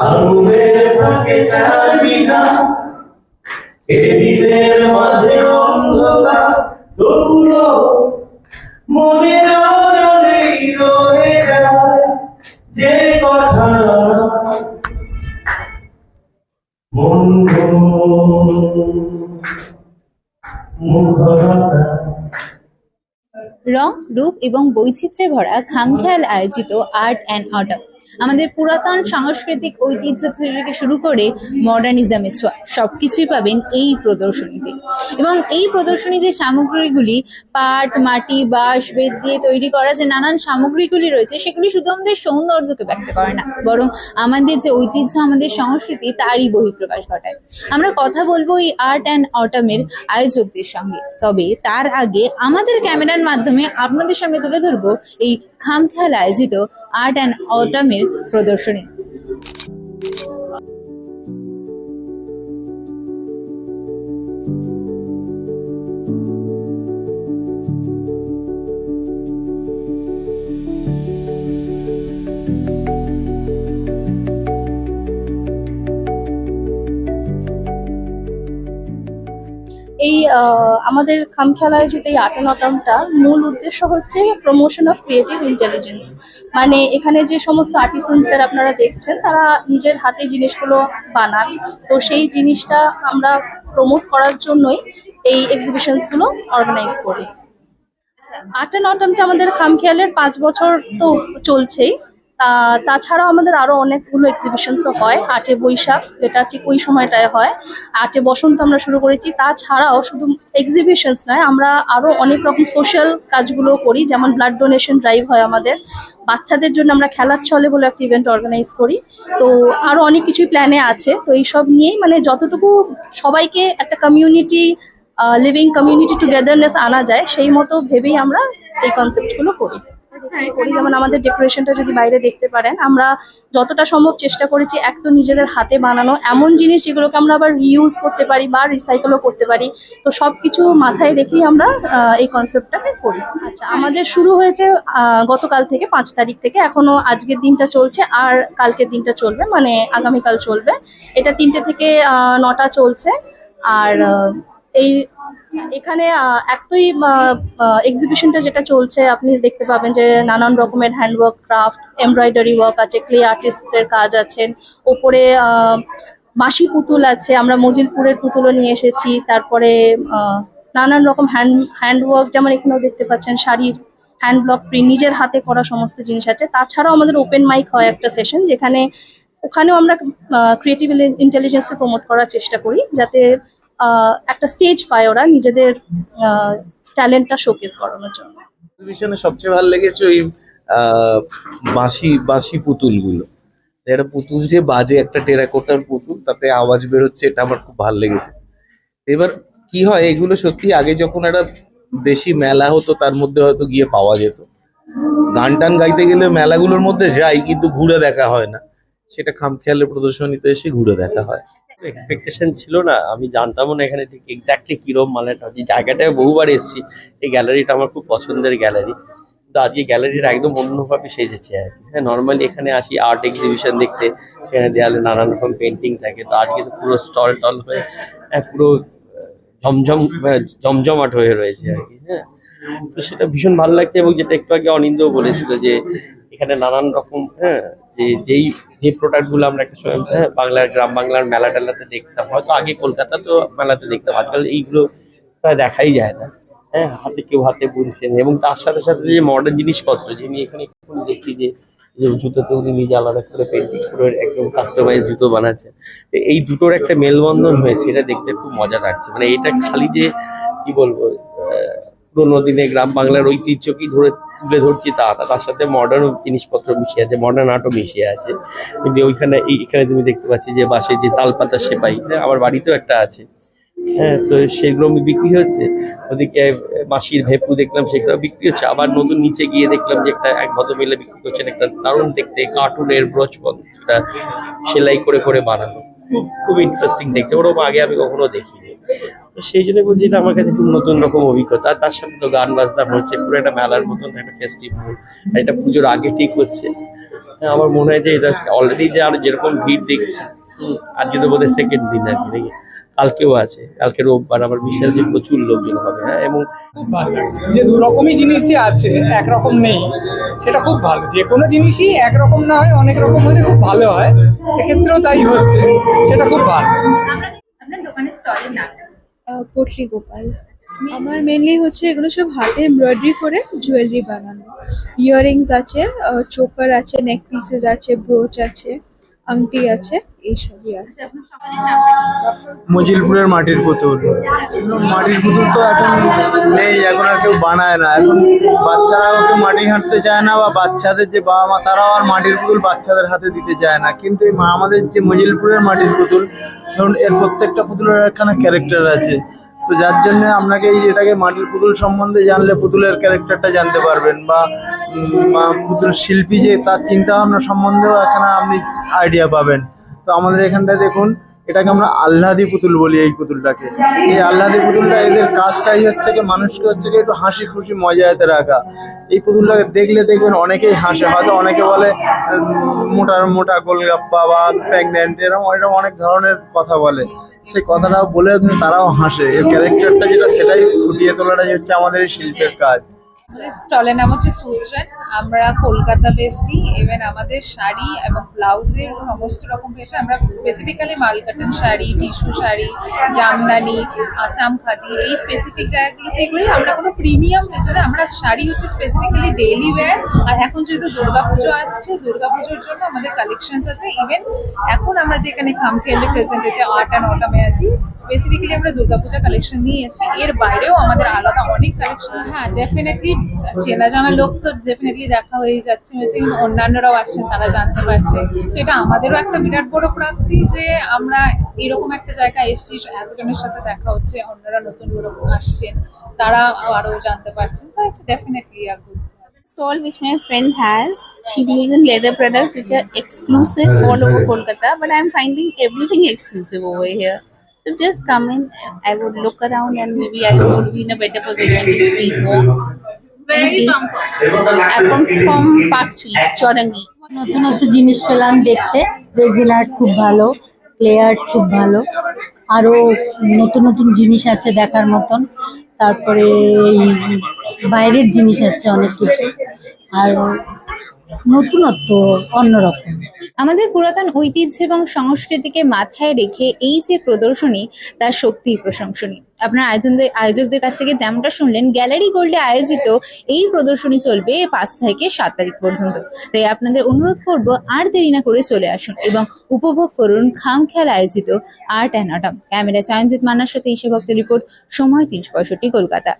আগুনের ফাঁকে এদিনের মাঝে অন্ধকার তবুও মনের রয়ে যায়। যে কথা রং, রূপ এবং বৈচিত্র্যে ভরা খামখেয়াল আয়োজিত আর্ট অ্যান্ড অটম আমাদের পুরাতন সাংস্কৃতিক ঐতিহ্য থেকে শুরু করে মডার্নিজমের ছোঁয়া, সবকিছুই পাবেন এই প্রদর্শনীতে। এবং এই প্রদর্শনীতে সামগ্রীগুলি পাট, মাটি, বাঁশ, বেত দিয়ে তৈরি করা যে নানান সামগ্রীগুলি রয়েছে, সেগুলি শুধু আমাদের সৌন্দর্যকে ব্যক্ত করে না, বরং আমাদের যে ঐতিহ্য, আমাদের সংস্কৃতি, তারই বহিঃপ্রকাশ ঘটায়। আমরা কথা বলব এই আর্ট অ্যান্ড অটামের আয়োজকদের সঙ্গে, তবে তার আগে আমাদের ক্যামেরার মাধ্যমে আপনাদের সামনে তুলে ধরবো এই খামখেয়াল আয়োজিত আর্ট অ্যান্ড অটামের প্রদর্শনী। আমাদের খামখেয়াল আয়োজিত এই অ্যান্ড মূল উদ্দেশ্য হচ্ছে প্রমোশন অফ ক্রিয়েটিভ ইন্টেলিজেন্স মানে এখানে যে সমস্ত আর্টিসানসদের আপনারা দেখছেন, তারা নিজের হাতে জিনিসগুলো বানান। তো সেই জিনিসটা আমরা প্রমোট করার জন্যই এই এক্সিবিশনসগুলো অর্গানাইজ করি। আর্ট অ্যান্ড অটমটা আমাদের খামখেয়ালের পাঁচ বছর তো চলছেই। তাছাড়াও আমাদের আরও অনেকগুলো এক্সিবিশনসও হয়, আটে বৈশাখ, যেটা ঠিক ওই সময়টায় হয়, আটে বসন্ত আমরা শুরু করেছি। তাছাড়াও শুধু এক্সিবিশনস নয়, আমরা আরও অনেক রকম সোশ্যাল কাজগুলো করি, যেমন ব্লাড ডোনেশন ড্রাইভ হয় আমাদের। বাচ্চাদের জন্য আমরা খেলার ছলে বলে একটা ইভেন্ট অর্গানাইজ করি। তো আরও অনেক কিছুই প্ল্যানে আছে। তো এইসব নিয়েই মানে যতটুকু সবাইকে একটা কমিউনিটি লিভিং কমিউনিটি টুগেদারনেস আনা যায়, সেই মতো ভেবেই আমরা এই কনসেপ্টগুলো করি। করি যেমন আমাদের ডেকোরেশনটা যদি বাইরে দেখতে পারেন, আমরা যতটা সম্ভব চেষ্টা করেছি এক তো নিজেদের হাতে বানানো, এমন জিনিস যেগুলোকে আমরা আবার রিউজ করতে পারি বা রিসাইকেলও করতে পারি। তো সব কিছু মাথায় রেখেই আমরা এই কনসেপ্টটাকে করি। আচ্ছা আমাদের শুরু হয়েছে গতকাল থেকে পাঁচ তারিখ থেকে, এখনও আজকের দিনটা চলছে, আর কালকের দিনটা চলবে মানে আগামীকাল চলবে। এটা তিনটে থেকে নটা চলছে, আর এই এখানে আহ, একটাই এক্সিবিশনটা যেটা চলছে আপনি দেখতে পাবেন যে নানান রকমের হ্যান্ডওয়ার্ক ক্রাফট এমব্রয়ডারি ওয়ার্ক আছে ক্লে আর্টিস্টদের কাজ আছেন ওপরে মাসি পুতুল আছে আমরা মজিলপুরের পুতুলও নিয়ে এসেছি। তারপরে নানান রকম হ্যান্ড হ্যান্ডওয়ার্ক যেমন এখানেও দেখতে পাচ্ছেন শাড়ির হ্যান্ড ব্লক প্রিন্ট নিজের হাতে করা সমস্ত জিনিস আছে। তাছাড়াও আমাদের ওপেন মাইক হয় একটা সেশন যেখানে ওখানেও আমরা ক্রিয়েটিভ ইন্টেলিজেন্সকে প্রমোট করার চেষ্টা করি যাতে একটা স্টেজ পায় ওরা নিজেদের ট্যালেন্টটা শোকেস করানোর জন্য। এক্সিবিশনে সবচেয়ে ভালো লেগেছে ওই বাঁশি বাঁশি পুতুলগুলো। একটা পুতুল যে বাজে, একটা টেরাকোটার পুতুল, তাতে আওয়াজ বেরোচ্ছে, এটা আমার খুব ভালো লেগেছে। এবার কি হয়, এগুলো সত্যি আগে যখন একটা দেশি মেলা হতো, তার মধ্যে হয়তো গিয়ে পাওয়া যেত। গান টান গাইতে গেলে মেলাগুলোর মধ্যে যাই, কিন্তু ঘুরে দেখা হয় না। সেটা খামখেয়ালের প্রদর্শনীতে এসে ঘুরে দেখা হয়। এক্সপেকটেশন ছিল না। আমি জানতামও না এখানে ঠিক এক্স্যাক্টলি কিরম মানেটা যে জায়গাটায় বহুবার এসেছি এই গ্যালারিটা আমার খুব পছন্দের গ্যালারি কিন্তু আজকে গ্যালারিটা একদম অন্যভাবে সেজেছে আর কি। হ্যাঁ নর্মালি এখানে আসি আর্ট এক্সিবিশন দেখতে সেখানে দেয়ালে নানান রকম পেন্টিং থাকে। তো আজকে তো পুরো স্টল টল হয়ে হ্যাঁ, পুরো ঝমঝম জমজমাট হয়ে রয়েছে আর কি হ্যাঁ। তো সেটা ভীষণ ভালো লাগছে এবং যেটা একটু আগে অনিন্দ বলেছিল যে এখানে নানান রকম হ্যাঁ যে যেই যে প্রোডাক্টগুলো আমরা একটা সময় হ্যাঁ, বাংলার গ্রাম বাংলার মেলা টেলাতে দেখতাম হয়তো আগে কলকাতা তো মেলাতে দেখতাম আজকাল এইগুলো প্রায় দেখাই যায় না। হ্যাঁ হাতে কেউ হাতে বুনছেন এবং তার সাথে সাথে যে মডার্ন জিনিসপত্র যিনি এখানে এখন দেখছি যে যে জুতোতে উনি নিজে আলাদা করে পেন্টিং করে একদম কাস্টমাইজ জুতো বানাচ্ছেন। এই দুটোর একটা মেলবন্ধন হয়েছে এটা দেখতে খুব মজা লাগছে। মানে এটা খালি যে কি বলব পুরোনো দিনে গ্রাম বাংলার ঐতিহ্যকেই ধরে তুলে ধরছি তা তার সাথে মডার্ন জিনিসপত্র মিশিয়ে আছে মডার্ন আর্টও মিশিয়ে আছে। কিন্তু ওইখানে এই এখানে তুমি দেখতে পাচ্ছি যে বাসে যে তালপাতা সেপাই হ্যাঁ, আমার বাড়িতেও একটা আছে। হ্যাঁ তো সেগুলো বিক্রি হচ্ছে। ওদিকে মাসির ভেপু দেখলাম সেগুলো বিক্রি হচ্ছে। আবার নতুন নিচে গিয়ে দেখলাম যে একটা এক ভদ্রমহিলা বিক্রি করছেন একটা দারুণ দেখতে কার্টুনের ব্রোচ সেটা সেলাই করে করে বানানো। খুব খুব ইন্টারেস্টিং দেখতে ওরকম আগে আমি কখনো দেখিনি। সেই জন্য বলছি এটা আমার কাছে খুব নতুন রকম অভিজ্ঞতা। আর তার সাথে তো গান বাজনা হচ্ছে, পুরো একটা মেলার মতন একটা ফেস্টিভ্যাল এটা পুজোর আগে ঠিক হচ্ছে। আমার মনে হয় যে এটা অলরেডি যে আর যেরকম ভিড় দেখছি আজকে তো বোধহয় সেকেন্ড দিন আর কি কালকেও আছে কালকে রোববার আমার বিশ্বাস যে প্রচুর লোকজন হবে হ্যাঁ এবং যে দু রকমই জিনিসই আছে, একরকম নেই। সেটা খুব ভালো। যে কোনো জিনিসই একরকম না হয় অনেক রকম হলে খুব ভালো হয়। এক্ষেত্রেও তাই হচ্ছে সেটা খুব ভালো। পটলি গোপাল। আমার মেনলি হচ্ছে এগুলো সব হাতে এমব্রয়ডারি করে জুয়েলারি বানানো। ইয়াররিংস আছে চোকার আছে নেক পিসেস আছে ব্রোচ আছে আংটি আছে। মজিলপুরের মাটির পুতুল। মাটির পুতুল তো এখন নেই, এখন আর কেউ বানায় না। এখন বাচ্চারাও কেউ মাটি হাঁটতে চায় না বা বাচ্চাদের যে বাবা মা, তারাও আর মাটির পুতুল বাচ্চাদের হাতে দিতে চায় না। কিন্তু এই আমাদের যে মজিলপুরের মাটির পুতুল, ধরুন এর প্রত্যেকটা পুতুলের একখানা ক্যারেক্টার আছে। তো যার জন্য আপনাকে এই এটাকে মাটির পুতুল সম্বন্ধে জানলে পুতুলের ক্যারেক্টারটা জানতে পারবেন বা পুতুল শিল্পী যে তার চিন্তা ভাবনা সম্বন্ধেও এখানে আপনি আইডিয়া পাবেন। তো আমাদের এখানটায় দেখুন, এটাকে আমরা আহ্লাদি পুতুল বলি এই পুতুলটাকে। এই আহ্লাদি পুতুলটা এদের কাজটাই হচ্ছে কি, মানুষকে হচ্ছে কি একটু হাসি খুশি মজাতে রাখা। এই পুতুলটাকে দেখলে দেখবেন অনেকেই হাসে, হয়তো অনেকে বলে মোটা মোটা গোলগাপ্পা বা প্রেগনেন্ট, এরকম এরকম অনেক ধরনের কথা বলে। সেই কথাটাও বলে তারাও হাসে। এর ক্যারেক্টারটা যেটা, সেটাই ফুটিয়ে তোলাটাই হচ্ছে আমাদের এই শিল্পের কাজ। স্টলের নাম হচ্ছে সুত্রেন আমরা কলকাতা বেস্টই ইভেন আমাদের শাড়ি এবং ব্লাউজের সমস্ত রকম পেয়েছে আমরা স্পেসিফিক্যালি মালকাটন শাড়ি, টিস্যু শাড়ি, জামদানি, আসাম খাদি, এই স্পেসিফিক জায়গাগুলোতে এগুলোই আমরা কোনো প্রিমিয়াম বেচারে আমরা শাড়ি হচ্ছে স্পেসিফিক্যালি ডেইলি ওয়্যার আর এখন যেহেতু দুর্গাপুজো আসছে, দুর্গাপুজোর জন্য আমাদের কালেকশনস আছে। ইভেন এখন আমরা যেখানে খামখেয়ালি প্রেজেন্ট আছে আর্ট অ্যান্ড অটামে আছি স্পেসিফিক্যালি আমরা দুর্গাপূজা কালেকশন নিয়ে এসেছি। এর বাইরেও আমাদের আলাদা অনেক কালেকশন হ্যাঁ ডেফিনেটলি চেনা জানা লোক তো ডেফিনেটলি দেখা হয়ে যাচ্ছে হয়েছে অন্যান্যরাও আসছেন তারা জানতে পারছে সেটা আমাদেরও একটা বিরাট বড় প্রাপ্তি যে আমরা এরকম একটা জায়গায় এসেছি এতজনের সাথে দেখা হচ্ছে অন্যরা নতুন লোক আসছেন তারা আরও জানতে পারছেন তো it's definitely a good stall which my friend has. She deals in leather products which are exclusive all over Kolkata, but I'm finding everything exclusive over here. So just come in, I would look around and maybe I would be in a better position to speak more. From Park Street, Chorangi. নতুন নতুন জিনিস পেলাম দেখতে। Raisin art খুব ভালো art খুব ভালো। আরও নতুন নতুন জিনিস আছে দেখার মতন। তারপরে বাইরের জিনিস আছে অনেক কিছু। আর নতুনত্ব অন্যরকম। আমাদের পুরাতন ঐতিহ্য এবং সংস্কৃতিকে মাথায় রেখে এই যে প্রদর্শনী তা সত্যিই প্রশংসনীয়। আপনার আয়োজনদের, আয়োজকদের কাছ থেকে যেমনটা শুনলেন, গ্যালারি গোল্ডে আয়োজিত এই প্রদর্শনী চলবে পাঁচ থেকে সাত তারিখ পর্যন্ত। তাই আপনাদের অনুরোধ করব, আর দেরি না করে চলে আসুন এবং উপভোগ করুন খামখেয়াল আয়োজিত art and autumn. Camera Chayanjit মান্নার সাথে ঈশা ভক্ত রিপোর্ট, সময় তিনশো পঁয়ষট্টি, কলকাতা।